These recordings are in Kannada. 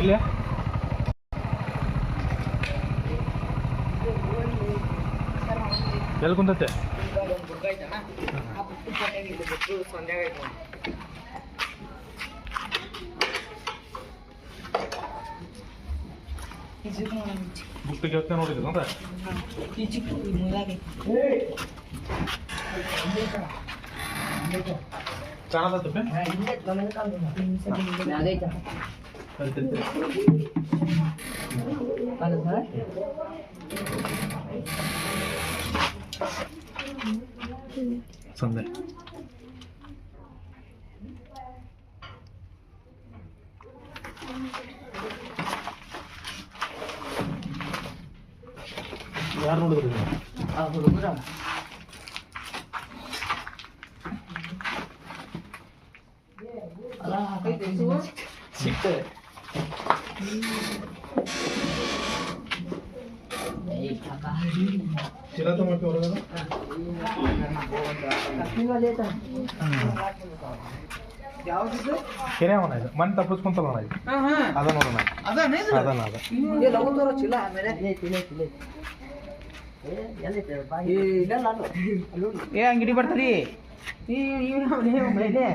ಇಲ್ಲ. ಎಲ್ಲಿ ಕುಂತತ್ತೆ ಬುಟ್ಟಿಗೆ ನೋಡಿದ್ರು ಅಂದ್ರೆ? ಚೆನ್ನಾಗತ್ತೆ സന്ധ யாரோட கொடுக்குறாங்க ஆ கொடுக்குறாங்க அதான் சிக்கல் ಚಿರಾತ ಮಾಡ್ತೀವಿ ಹೊರಗಡೆ ಯಾವ್ದಿದು ಕೆರೆ ಅವನ ಇದು ಮಣ್ಣು ತಪ್ಪಿಸ್ಕೊಂತಲ್ಲ ಅಣ್ಣ ಇದು ಅದ ನೋಡೋಣ ಅದನ್ನ ಅದ ಏ ಅಂಗಡಿ ಬರ್ತೀರಿ ಈ ಈ ಮೇಲೆ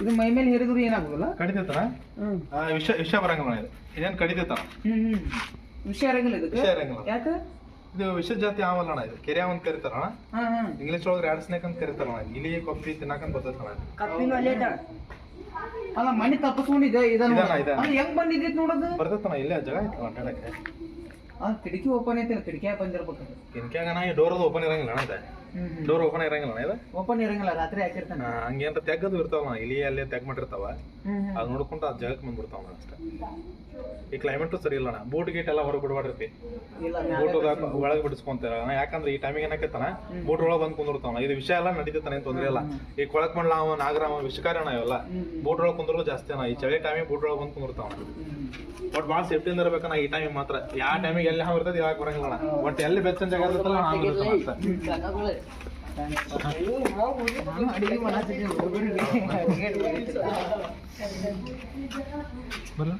ಇದು ಮೈ ಮೇಲೆ ಹೇರಿದ್ರು ಏನಾಗೋದಿಲ್ಲ? ಕಡಿತೈತನ? ಹ್ಮ್. ಆ, ವಿಷ ವಿಷ ಬರಂಗಿಲ್ಲ ಇದು ಇದೇನು ಕಡಿತೈತನ? ಹ್ಮ್ ಹ್ಮ್. ವಿಷಯ ಇರಂಗಿಲ್ಲ ಇದು ವಿಷ ಇರಂಗಿಲ್ಲ. ಯಾಕ? ಇದು ವಿಷ ಜಾತಿ ಆವಲ್ಲ ಅಣ್ಣ ಇದು. ಕೆರೆ ಅವನ್ ಕರಿತಾರಣ? ಹಾ ಹಾ. ಇಂಗ್ಲೀಷ್ ಒಳಗೆ ರ್ಯಾಡ್ ಸ್ನೇಕ್ ಅಂತ ಕರಿತಾರಣ. ಇಲಿ ಕೊಪ್ಪಿ ತಿನ್ನಕಂತ ಬರ್ತೈತಣ ಕಪ್ಪಿನ ಅಲ್ಲೇ ಅಲ್ಲ ಮನೆ ತಪ್ಪಿಸ್ಕೊಂಡಿದ್ದೆ ಇದನ್ನ ಇದನ್ನ, ಇದನ್ನ. ಅಲ್ಲ ಹೆಂಗ್ ಬಂದಿದ್ದಿತ್ತು ನೋಡೋದು? ಬರ್ತೈತಣ ಇಲ್ಲೇ ಜಾಗ ಐತಲ್ಲ ಅಡ್ಡಾಡಕ್ಕೆ ಆ ಕಿಟಕಿ ಓಪನ್ ಐತೆ ಕಿಟಕಿ ಬಂದಿರ್ಬೇಕು ಕಿಟಕಿಯಾಗ ನಾ ಡೋರ್ ಓಪನ್ ಇರಂಗಿಲ್ಲ ಅಣ್ಣ ಇದು ಡೋರ್ ಓಪನ್ ಇರಂಗಿಲ್ಲ ಅಣ್ಣ ಇದು? ಓಪನ್ ಇರಂಗಿಲ್ಲ ರಾತ್ರಿ ಹಾಕಿರ್ತಾನೆ. ಹಂಗೇನ್ ಹಂಗೇನ್ರ ತೆಗ್ಗದು ಇರ್ತಾವ ಇಲಿ ಅಲ್ಲೇ ತೆಗ್ ಮಾಡಿರ್ತಾವ. ಅದು ನೋಡ್ಕೊಂಡು ಆ ಜಾಗಕ್ಕೆ ಬಂದ್ಬಿಡ್ತಾವ ಅಷ್ಟೇ. ಈ ಕ್ಲೈಮೇಟು ಸರಿ ಇಲ್ಲ ಅಣ್ಣ ಬೂಟ್ ಗೀಟ್ ಎಲ್ಲ ಹೊರಗೆ ಇಲ್ಲ ಬೂಟ್ ಒಳಗೆ ಬಿಡಿಸ್ಕೊಂತಾರ. ಯಾಕಂದ್ರೆ ಈ ಟೈಮಿಗೆ ಏನಕತ್ತಾನ ಬೂಟ್ ಒಳಗೆ ಬಂದು ಕುಂದಿರ್ತಾವ ಇದು ವಿಷಯ ಎಲ್ಲ ನಡೀತಾನೆ ಏನ್ ತೊಂದ್ರೆ ಇಲ್ಲ. ಈ ಕೊಳಕ್ ಮಂಡ್ಲ ಅವ ನಾಗರಾಮ ವಿಷಕಾರ ಅಣ್ಣ ಇವೆಲ್ಲ. ಬೂಟ್ ಒಳಗೆ ಕುಂದ್ರು ಜಾಸ್ತಿ ಅಣ್ಣ. ಈ ಚಳಿ ಟೈಮಿಗೆ ಬೂಟ್ ಒಳಗೆ ಬಂದು ಕುಂದಿರ್ತಾವ ಬಟ್ ಭಾಳ ಸೇಫ್ಟಿಯಿಂದ ಇರ್ಬೇಕಣ್ಣ ಈ ಟೈಮಿಗೆ ಮಾತ್ರ. ಯಾವ ಟೈಮಿಗೆ ಎಲ್ಲಿ ಹಾವು ಇರ್ತದೆ ಯಾವಾಗ ಬರಂಗಿಲ್ಲ ಅಣ್ಣ ಒಟ್ಟು ಎಲ್ಲಿ ಬೆಚ್ಚನ್ ಜಾಗ ಇರ್ತಲ್ಲ ಹಾವು ಇರ್ತದೆ ಬರಲ್ಲ